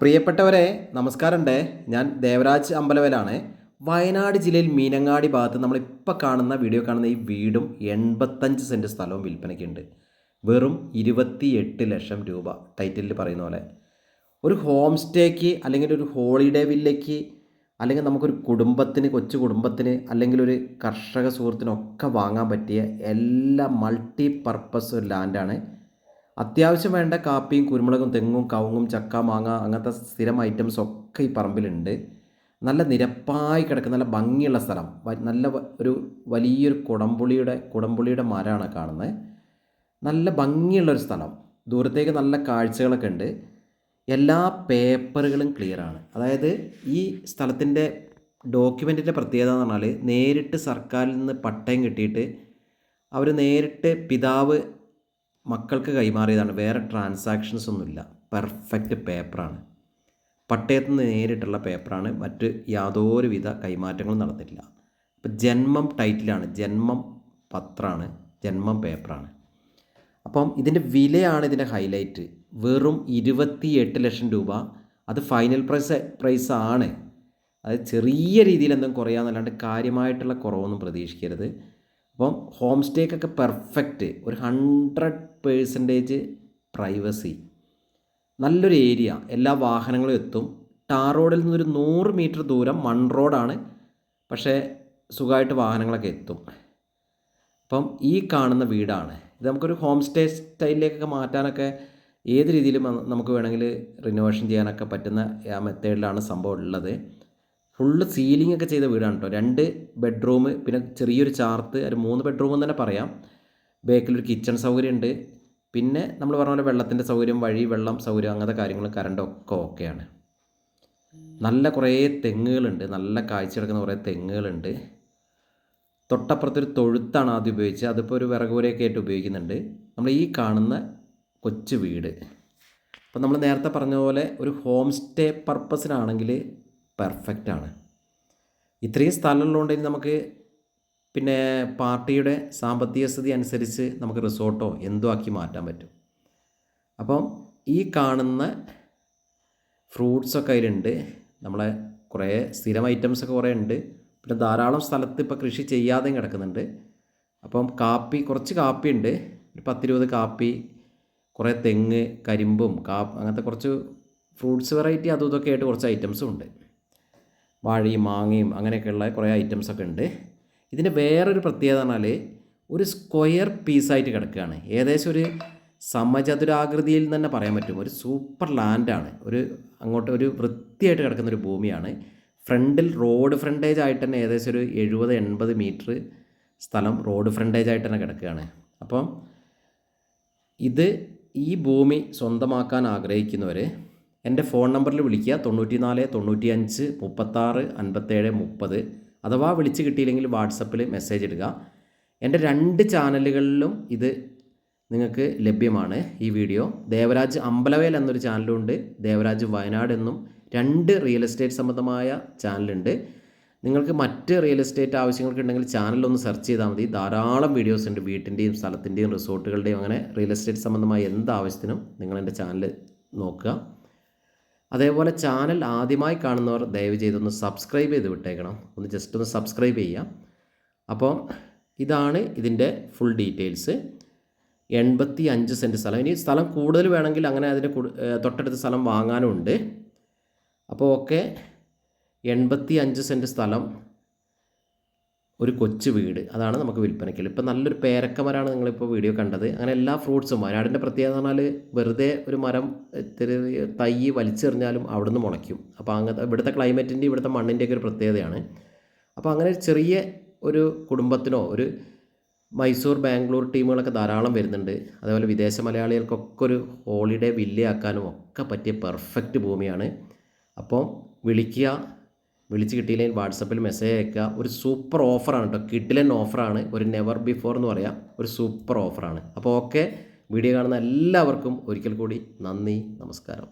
പ്രിയപ്പെട്ടവരെ നമസ്കാരമുണ്ട്. ഞാൻ ദേവരാജ് അമ്പലവേലാണ് വയനാട് ജില്ലയിൽ മീനങ്ങാടി ഭാഗത്ത് നമ്മളിപ്പോൾ കാണുന്ന വീഡിയോ കാണുന്ന ഈ വീടും എൺപത്തഞ്ച് സെന്റ് സ്ഥലവും വിൽപ്പനയ്ക്കുണ്ട്. വെറും ഇരുപത്തി ലക്ഷം രൂപ ടൈറ്റിലിൽ പറയുന്ന പോലെ. ഒരു ഹോം സ്റ്റേക്ക് അല്ലെങ്കിൽ ഒരു ഹോളിഡേ വില്ലയ്ക്ക് അല്ലെങ്കിൽ നമുക്കൊരു കുടുംബത്തിന് കൊച്ചു കുടുംബത്തിന് അല്ലെങ്കിൽ ഒരു കർഷക സുഹൃത്തിനൊക്കെ വാങ്ങാൻ പറ്റിയ എല്ലാ മൾട്ടി പർപ്പസ് ഒരു ലാൻഡാണ്. അത്യാവശ്യം വേണ്ട കാപ്പിയും കുരുമുളകും തെങ്ങും കവുങ്ങും ചക്ക മാങ്ങ അങ്ങനത്തെ സ്ഥിരം ഐറ്റംസ് ഒക്കെ ഈ പറമ്പിലുണ്ട്. നല്ല നിരപ്പായി കിടക്കുന്ന നല്ല ഭംഗിയുള്ള സ്ഥലം. നല്ല ഒരു വലിയൊരു കുടംപുളിയുടെ കുടംപുളിയുടെ മരമാണ് കാണുന്നത്. നല്ല ഭംഗിയുള്ളൊരു സ്ഥലം. ദൂരത്തേക്ക് നല്ല കാഴ്ചകളൊക്കെ ഉണ്ട്. എല്ലാ പേപ്പറുകളും ക്ലിയറാണ് അതായത് ഈ സ്ഥലത്തിന്റെ ഡോക്യുമെന്റിന്റെ പ്രത്യേകത എന്ന് പറഞ്ഞാൽ നേരിട്ട് സർക്കാരിൽ നിന്ന് പട്ടയം കിട്ടിയിട്ട് അവർ നേരിട്ട് പിതാവ് മക്കൾക്ക് കൈമാറിയതാണ്. വേറെ ട്രാൻസാക്ഷൻസ് ഒന്നുമില്ല. പെർഫെക്റ്റ് പേപ്പറാണ് പട്ടയത്തിൽ നിന്ന് നേരിട്ടുള്ള പേപ്പറാണ് മറ്റ് യാതൊരുവിധ കൈമാറ്റങ്ങളും നടന്നിട്ടില്ല. ഇപ്പം ജന്മം ടൈറ്റിലാണ് ജന്മം പത്രമാണ്. ജന്മം പേപ്പറാണ് അപ്പം ഇതിന്റെ വിലയാണ് ഇതിന്റെ ഹൈലൈറ്റ് വെറും ഇരുപത്തി എട്ട് ലക്ഷം രൂപ. അത് ഫൈനൽ പ്രൈസ് പ്രൈസ് ആണ്. അത് ചെറിയ രീതിയിൽ എന്തും കുറയാന്നല്ലാണ്ട് കാര്യമായിട്ടുള്ള കുറവൊന്നും പ്രതീക്ഷിക്കരുത്. അപ്പം ഹോം സ്റ്റേക്കൊക്കെ പെർഫെക്റ്റ് ഒരു ഹൺഡ്രഡ് പേഴ്സന്റേജ് പ്രൈവസി നല്ലൊരു ഏരിയ എല്ലാ വാഹനങ്ങളും എത്തും. ടാർ റോഡിൽ നിന്നൊരു നൂറ് മീറ്റർ ദൂരം മൺ റോഡാണ് പക്ഷേ സുഖമായിട്ട് വാഹനങ്ങളൊക്കെ എത്തും. അപ്പം ഈ കാണുന്ന വീടാണ്. ഇത് നമുക്കൊരു ഹോം സ്റ്റേ സ്റ്റൈലിലേക്കൊക്കെ മാറ്റാനൊക്കെ ഏത് രീതിയിലും നമുക്ക് വേണമെങ്കിൽ റിനോവേഷൻ ചെയ്യാനൊക്കെ പറ്റുന്ന മെത്തേഡിലാണ് സംഭവം ഉള്ളത്. ഫുള്ള് സീലിംഗ് ഒക്കെ ചെയ്ത വീടാണ് കേട്ടോ രണ്ട് ബെഡ്റൂം പിന്നെ ചെറിയൊരു ചാർത്ത് ഒരു മൂന്ന് ബെഡ്റൂം എന്ന് തന്നെ പറയാം. ബേക്കിലൊരു കിച്ചൺ സൗകര്യം ഉണ്ട് പിന്നെ നമ്മൾ പറഞ്ഞ പോലെ വെള്ളത്തിന്റെ സൗകര്യം വഴി വെള്ളം സൗകര്യം അങ്ങനത്തെ കാര്യങ്ങളും കറണ്ടും ഒക്കെ ഓക്കെയാണ് നല്ല കുറേ തെങ്ങുകളുണ്ട്. നല്ല കാഴ്ച കിടക്കുന്ന കുറേ തെങ്ങുകളുണ്ട്. തൊട്ടപ്പുറത്തൊരു തൊഴുത്താണ് ആദ്യം ഉപയോഗിച്ച് അതിപ്പോൾ ഒരു വിറകുപുരയൊക്കെ ആയിട്ട് ഉപയോഗിക്കുന്നുണ്ട്. നമ്മൾ ഈ കാണുന്ന കൊച്ചു വീട്. അപ്പോൾ നമ്മൾ നേരത്തെ പറഞ്ഞ പോലെ ഒരു ഹോം സ്റ്റേ പർപ്പസിനാണെങ്കിൽ പെർഫെക്റ്റ് ആണ്. ഇത്രയും സ്ഥലമുള്ളതുകൊണ്ട് നമുക്ക് പിന്നെ പാർട്ടിയുടെ സാമ്പത്തിക സ്ഥിതി അനുസരിച്ച് നമുക്ക് റിസോർട്ടോ എന്തോ ആക്കി മാറ്റാൻ പറ്റും. അപ്പം ഈ കാണുന്ന ഫ്രൂട്ട്സൊക്കെ അതിലുണ്ട് നമ്മളെ കുറേ സ്ഥിരം ഐറ്റംസ് ഒക്കെ കുറേ ഉണ്ട്. പിന്നെ ധാരാളം സ്ഥലത്ത് ഇപ്പോൾ കൃഷി ചെയ്യാതെയും കിടക്കുന്നുണ്ട്. അപ്പം കാപ്പി കുറച്ച് കാപ്പി ഉണ്ട്. ഒരു പത്തിരുപത് കാപ്പി കുറേ തെങ്ങ് കരിമ്പും കാ അങ്ങനത്തെ കുറച്ച് ഫ്രൂട്ട്സ് വെറൈറ്റി അതും ഇതൊക്കെ ആയിട്ട് കുറച്ച് ഐറ്റംസും ഉണ്ട്. വാഴയും മാങ്ങയും അങ്ങനെയൊക്കെയുള്ള കുറേ ഐറ്റംസ് ഒക്കെ ഉണ്ട്. ഇതിന്റെ വേറൊരു പ്രത്യേകത പറഞ്ഞാൽ ഒരു സ്ക്വയർ പീസായിട്ട് കിടക്കുകയാണ്. ഏകദേശം ഒരു സമചതുരാകൃതിയിൽ തന്നെ പറയാൻ പറ്റും. ഒരു സൂപ്പർ ലാൻഡാണ് ഒരു അങ്ങോട്ട് ഒരു വൃത്തിയായിട്ട് കിടക്കുന്ന ഒരു ഭൂമിയാണ്. ഫ്രണ്ടിൽ റോഡ് ഫ്രണ്ടേജ് ആയിട്ട് തന്നെ ഏകദേശം ഒരു എഴുപത് എൺപത് മീറ്റർ സ്ഥലം റോഡ് ഫ്രണ്ടേജ് ആയിട്ട് തന്നെ കിടക്കുകയാണ്. അപ്പം ഇത് ഈ ഭൂമി സ്വന്തമാക്കാൻ ആഗ്രഹിക്കുന്നവർ എന്റെ ഫോൺ നമ്പറിൽ വിളിക്കുക തൊണ്ണൂറ്റി നാല് തൊണ്ണൂറ്റി അഞ്ച് മുപ്പത്താറ് അൻപത്തേഴ് മുപ്പത് അഥവാ വിളിച്ച് കിട്ടിയില്ലെങ്കിൽ വാട്സപ്പിൽ മെസ്സേജ് ഇടുക. എന്റെ രണ്ട് ചാനലുകളിലും ഇത് നിങ്ങൾക്ക് ലഭ്യമാണ് ഈ വീഡിയോ. ദേവരാജ് അമ്പലവേൽ എന്നൊരു ചാനലുണ്ട്. ദേവരാജ് വയനാട് എന്നും രണ്ട് റിയൽ എസ്റ്റേറ്റ് സംബന്ധമായ ചാനലുണ്ട്. നിങ്ങൾക്ക് മറ്റ് റിയൽ എസ്റ്റേറ്റ് ആവശ്യങ്ങൾക്ക് ഉണ്ടെങ്കിൽ ചാനലൊന്ന് സെർച്ച് ചെയ്താൽ മതി. ധാരാളം വീഡിയോസ് ഉണ്ട്. വീട്ടിന്റെയും സ്ഥലത്തിന്റെയും റിസോർട്ടുകളുടെയും അങ്ങനെ റിയൽ എസ്റ്റേറ്റ് സംബന്ധമായ എന്ത് ആവശ്യത്തിനും നിങ്ങൾ എന്റെ ചാനൽ നോക്കുക. അതേപോലെ ചാനൽ ആദ്യമായി കാണുന്നവർ ദയവ് ചെയ്തൊന്ന് സബ്സ്ക്രൈബ് ചെയ്ത് വിട്ടേക്കണം. ഒന്ന് ജസ്റ്റ് ഒന്ന് സബ്സ്ക്രൈബ് ചെയ്യാം. അപ്പോൾ ഇതാണ് ഇതിന്റെ ഫുൾ ഡീറ്റെയിൽസ് എൺപത്തി അഞ്ച് സെന്റ് സ്ഥലം. ഇനി സ്ഥലം കൂടുതൽ വേണമെങ്കിൽ അങ്ങനെ അതിന്റെ തൊട്ടടുത്ത സ്ഥലം വാങ്ങാനും ഉണ്ട് അപ്പോൾ ഓക്കെ എൺപത്തി അഞ്ച് സെന്റ് സ്ഥലം ഒരു കൊച്ചു വീട്. അതാണ് നമുക്ക് വിൽപ്പനയ്ക്കൽ ഇപ്പം നല്ലൊരു പേരക്ക മരമാണ് നിങ്ങളിപ്പോൾ വീഡിയോ കണ്ടത്. അങ്ങനെ എല്ലാ ഫ്രൂട്ട്സും വയനാടിന്റെ പ്രത്യേകത പറഞ്ഞാൽ വെറുതെ ഒരു മരം തൈ വലിച്ചെറിഞ്ഞാലും അവിടുന്ന് മുളയ്ക്കും. അപ്പോൾ അങ്ങനത്തെ ഇവിടുത്തെ ക്ലൈമറ്റിന്റെ ഇവിടുത്തെ മണ്ണിന്റെയൊക്കെ ഒരു പ്രത്യേകതയാണ്. അപ്പോൾ അങ്ങനെ ചെറിയ ഒരു കുടുംബത്തിനോ ഒരു മൈസൂർ ബാംഗ്ലൂർ ടീമുകളൊക്കെ ധാരാളം വരുന്നുണ്ട്. അതേപോലെ വിദേശ മലയാളികൾക്കൊക്കെ ഒരു ഹോളിഡേ വില്ലയാക്കാനും ഒക്കെ പറ്റിയ പെർഫെക്റ്റ് ഭൂമിയാണ്. അപ്പോൾ വിളിക്കുക. വിളിച്ച് കിട്ടിയില്ലെങ്കിൽ വാട്സപ്പിൽ മെസ്സേജ് അയക്കുക. ഒരു സൂപ്പർ ഓഫറാണ് കേട്ടോ കിഡിലൻ ഓഫറാണ് ഒരു നെവർ ബിഫോർ എന്ന് പറയാം. ഒരു സൂപ്പർ ഓഫറാണ് അപ്പോൾ ഓക്കെ വീഡിയോ കാണുന്ന എല്ലാവർക്കും ഒരിക്കൽ കൂടി നന്ദി നമസ്കാരം.